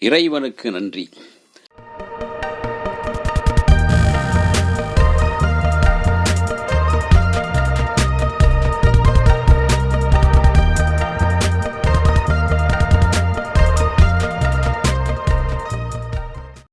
இறைவனுக்கு நன்றி.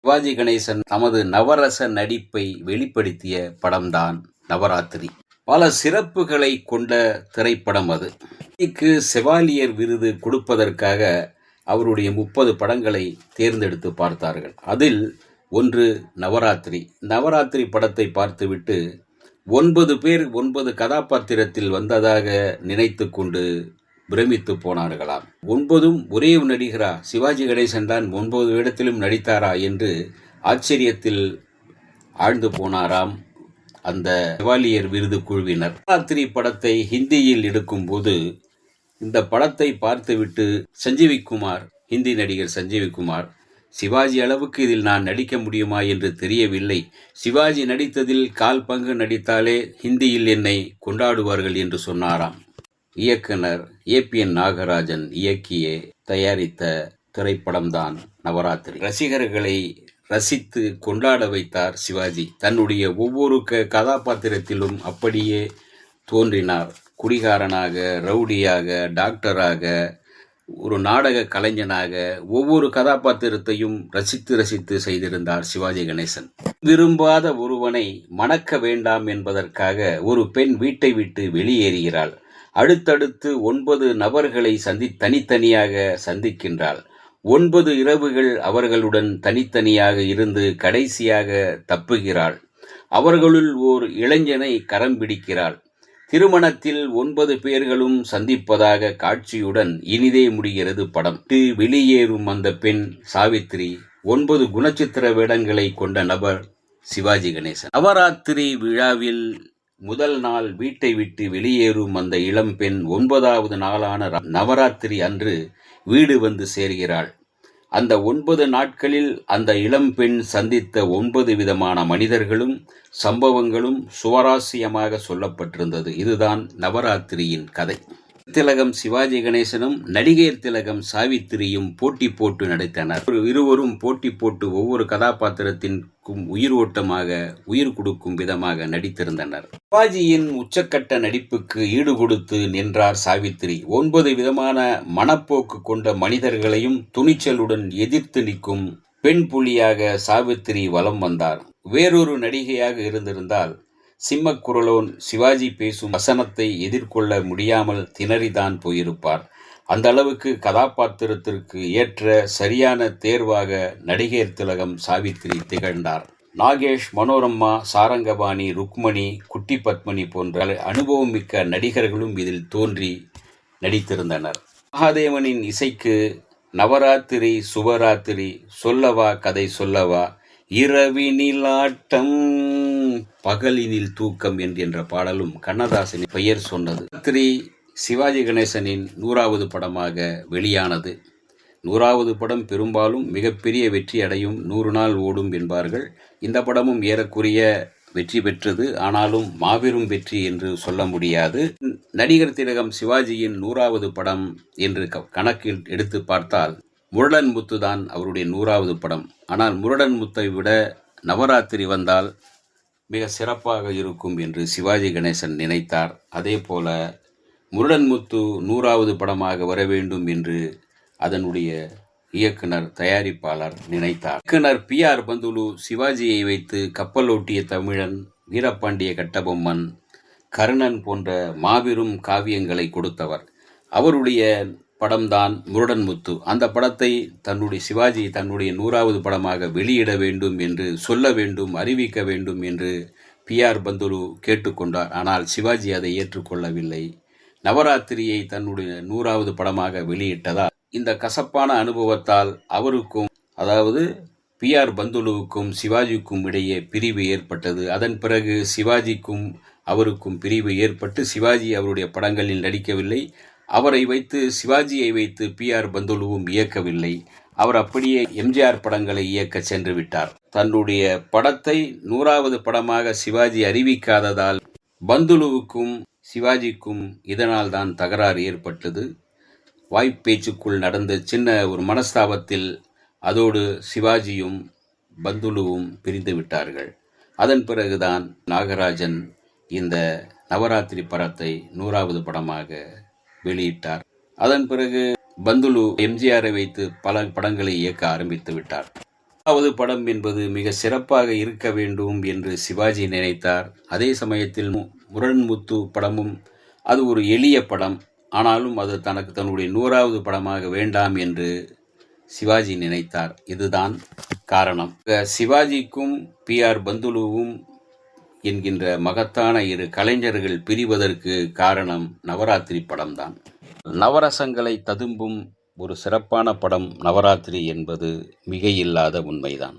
சிவாஜி கணேசன் தமது நவரச நடிப்பை வெளிப்படுத்திய படம்தான் நவராத்திரி. பல சிறப்புகளை கொண்ட திரைப்படம் அது. இக்கு செவாலியர் விருது கொடுப்பதற்காக அவருடைய முப்பது படங்களை தேர்ந்தெடுத்து பார்த்தார்கள். அதில் ஒன்று நவராத்திரி. நவராத்திரி படத்தை பார்த்துவிட்டு ஒன்பது பேர் ஒன்பது கதாபாத்திரத்தில் வந்ததாக நினைத்து கொண்டு பிரமித்து போனார்களாம். ஒன்பதும் ஒரே நடிகரா? சிவாஜி கணேசன் தான் ஒன்பது இடத்திலும் நடித்தாரா என்று ஆச்சரியத்தில் ஆழ்ந்து போனாராம் அந்த செவாலியர் விருது குழுவினர். நவராத்திரி படத்தை ஹிந்தியில் எடுக்கும்போது இந்த படத்தை பார்த்துவிட்டு சஞ்சீவி குமார் ஹிந்தி நடிகர் சஞ்சீவி குமார் சிவாஜி அளவுக்கு இதில் நான் நடிக்க முடியுமா என்று தெரியவில்லை. சிவாஜி நடித்ததில் கால் பங்கு நடித்தாலே ஹிந்தியில் என்னை கொண்டாடுவார்கள் என்று சொன்னாராம். இயக்குனர் ஏ பி என் நாகராஜன் இயக்கிய தயாரித்த திரைப்படம்தான் நவராத்திரி. ரசிகர்களை ரசித்து கொண்டாட வைத்தார் சிவாஜி. தன்னுடைய ஒவ்வொரு க கதாபாத்திரத்திலும் அப்படியே தோன்றினார். குடிகாரனாக ரவுடியாக டாக்டராக ஒரு நாடக கலைஞனாக ஒவ்வொரு கதாபாத்திரத்தையும் ரசித்து ரசித்து செய்திருந்தார் சிவாஜி கணேசன். விரும்பாத ஒருவனை மணக்க வேண்டாம் என்பதற்காக ஒரு பெண் வீட்டை விட்டு வெளியேறுகிறாள். அடுத்தடுத்து ஒன்பது நபர்களை சந்தி தனித்தனியாக சந்திக்கின்றாள். ஒன்பது இரவுகள் அவர்களுடன் தனித்தனியாக இருந்து கடைசியாக தப்புகிறாள். அவர்களுள் ஓர் இளைஞனை கரம் பிடிக்கிறாள். திருமணத்தில் ஒன்பது பேர்களும் சந்திப்பதாக காட்சியுடன் இனிதே முடிகிறது படம். வெளியேறும் அந்த பெண் சாவித்திரி ஒன்பது குணச்சித்திர வேடங்களை கொண்ட நபர் சிவாஜி கணேசன். நவராத்திரி விழாவில் முதல் நாள் வீட்டை விட்டு வெளியேறும் அந்த இளம்பெண் ஒன்பதாவது நாளான நவராத்திரி அன்று வீடு வந்து சேர்கிறாள். அந்த ஒன்பது நாட்களில் அந்த இளம்பெண் சந்தித்த ஒன்பது விதமான மனிதர்களும் சம்பவங்களும் சுவாரஸ்யமாக சொல்லப்பட்டிருந்தது. இதுதான் நவராத்திரியின் கதை. திலகம் சிவாஜி கணேசனும் நடிகர் திலகம் சாவித்திரியும் போட்டி போட்டு நடித்தனர். இருவரும் போட்டி போட்டு ஒவ்வொரு கதாபாத்திரத்தின் கதாபாத்திரத்திற்கும் உயிர் ஓட்டமாக உயிர் கொடுக்கும் விதமாக நடித்திருந்தனர். சிவாஜியின் உச்சக்கட்ட நடிப்புக்கு ஈடு கொடுத்து நின்றார் சாவித்திரி. ஒன்பது விதமான மனப்போக்கு கொண்ட மனிதர்களையும் துணிச்சலுடன் எதிர்த்து நிற்கும் பெண் புலியாக சாவித்திரி வலம் வந்தார். வேறொரு நடிகையாக இருந்திருந்தால் சிம்மக்குரலோன் சிவாஜி பேசும் வசனத்தை எதிர்கொள்ள முடியாமல் திணறிதான் போயிருப்பார். அந்த அளவுக்கு கதாபாத்திரத்திற்கு ஏற்ற சரியான தேர்வாக நடிகர் திலகம் சாவித்திரி திகழ்ந்தார். நாகேஷ் மனோரமா சாரங்கபாணி ருக்மணி குட்டி பத்மனி போன்ற அனுபவம் மிக்க நடிகர்களும் இதில் தோன்றி நடித்திருந்தனர். மகாதேவனின் இசைக்கு நவராத்திரி சுபராத்திரி சொல்லவா கதை சொல்லவா இரவினில் ஆட்டம் பகலினில் தூக்கம் என்கின்ற பாடலும் கண்ணதாசனின் பெயர் சொன்னது. ராத்திரி சிவாஜி கணேசனின் நூறாவது படமாக வெளியானது. நூறாவது படம் பெரும்பாலும் மிகப்பெரிய வெற்றி அடையும் நூறு நாள் ஓடும் என்பார்கள். இந்த படமும் ஏறக்குறைய வெற்றி பெற்றது. ஆனாலும் மாபெரும் வெற்றி என்று சொல்ல முடியாது. நடிகர் திலகம் சிவாஜியின் நூறாவது படம் என்று க- கணக்கில் எடுத்து பார்த்தால் முரடன் முத்து தான் அவருடைய நூறாவது படம். ஆனால் முரடன் முத்தை விட நவராத்திரி வந்தால் மிக சிறப்பாக இருக்கும் என்று சிவாஜி கணேசன் நினைத்தார். அதே போல முருடன்முத்து நூறாவது படமாக வர வேண்டும் என்று அதனுடைய இயக்குனர் தயாரிப்பாளர் நினைத்தார். இயக்குனர் பி ஆர் பந்துலு சிவாஜியை வைத்து கப்பலோட்டிய தமிழன் வீரபாண்டிய கட்டபொம்மன் கர்ணன் போன்ற மாபெரும் காவியங்களை கொடுத்தவர். அவருடைய படம்தான் முருடன்முத்து. அந்த படத்தை தன்னுடைய சிவாஜி தன்னுடைய நூறாவது படமாக வெளியிட வேண்டும் என்று சொல்ல வேண்டும் அறிவிக்க வேண்டும் என்று பி ஆர் பந்துலு கேட்டுக்கொண்டார். ஆனால் சிவாஜி அதை ஏற்றுக்கொள்ளவில்லை. நவராத்திரியை தன்னுடைய நூறாவது படமாக வெளியிட்டதால் இந்த கசப்பான அனுபவத்தால் அவருக்கும் அதாவது பி ஆர் பந்துலுவுக்கும் சிவாஜிக்கும் இடையே பிரிவு ஏற்பட்டது. அதன் பிறகு சிவாஜிக்கும் அவருக்கும் பிரிவு ஏற்பட்டு சிவாஜி அவருடைய படங்களில் நடிக்கவில்லை. அவரை வைத்து சிவாஜியை வைத்து பி ஆர் பந்துலுவும் இயக்கவில்லை. அவர் அப்படியே எம்ஜிஆர் படங்களை இயக்க சென்று விட்டார். தன்னுடைய படத்தை நூறாவது படமாக சிவாஜி அறிவிக்காததால் பந்துலுவுக்கும் சிவாஜிக்கும் இதனால் தான் தகராறு ஏற்பட்டது. வாய்ப்பேச்சுக்குள் நடந்த சின்ன ஒரு மனஸ்தாபத்தில் அதோடு சிவாஜியும் பந்துலுவும் பிரிந்து விட்டார்கள். அதன் பிறகுதான் நாகராஜன் இந்த நவராத்திரி படத்தை நூறாவது படமாக வெளியிட்டார். அதன் பிறகு பந்துலு எம்ஜிஆரை வைத்து பல படங்களை இயக்க ஆரம்பித்து விட்டார். நூறாவது படம் என்பது மிக சிறப்பாக இருக்க வேண்டும் என்று சிவாஜி நினைத்தார். அதே சமயத்தில் முரண்முத்து படமும் அது ஒரு எளிய படம். ஆனாலும் அது தனக்கு தன்னுடைய நூறாவது படமாக வேண்டாம் என்று சிவாஜி நினைத்தார். இதுதான் காரணம். சிவாஜிக்கும் பி ஆர் பந்துலுவும் என்கின்ற மகத்தான இரு கலைஞர்கள் பிரிவதற்கு காரணம் நவராத்திரி படம்தான். நவரசங்களை ததும்பும் ஒரு சிறப்பான படம் நவராத்திரி என்பது மிகையில்லாத உண்மைதான்.